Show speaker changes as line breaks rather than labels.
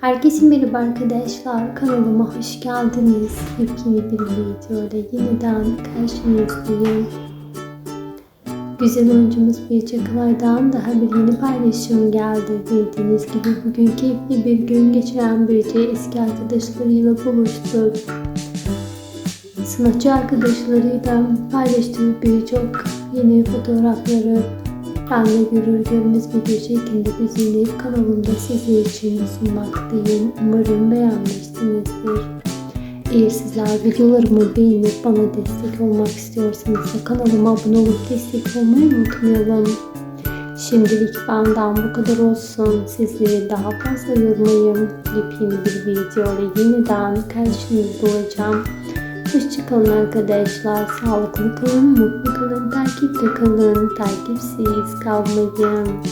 Herkese merhaba arkadaşlar. Kanalıma hoş geldiniz. Yepyeni bir videoyla yeniden karşınızdayım. Güzel oyuncumuz Birce Kılay'dan daha bir yeni paylaşım geldi. Bildiğiniz gibi bugün keyifli bir gün geçiren Birce eski arkadaşlarıyla buluştu. Sanatçı arkadaşlarıyla paylaştığı birçok yeni fotoğrafları görür görmez bir şekilde düzenleyip kanalımda sizler için sunmaktayım. Umarım beğenmişsinizdir. Eğer sizler videolarımı beğenip bana destek olmak istiyorsanız da kanalıma abone olup destek olmayı unutmayalım. Şimdilik benden bu kadar olsun. Sizleri daha fazla yormayayım. Yepyeni bir videoyla yeniden karşınızda olacağım. Hoşçakalın arkadaşlar. Sağlıklı kalın, mutlu kalın, takipte kalın, takipsiz kalmayın.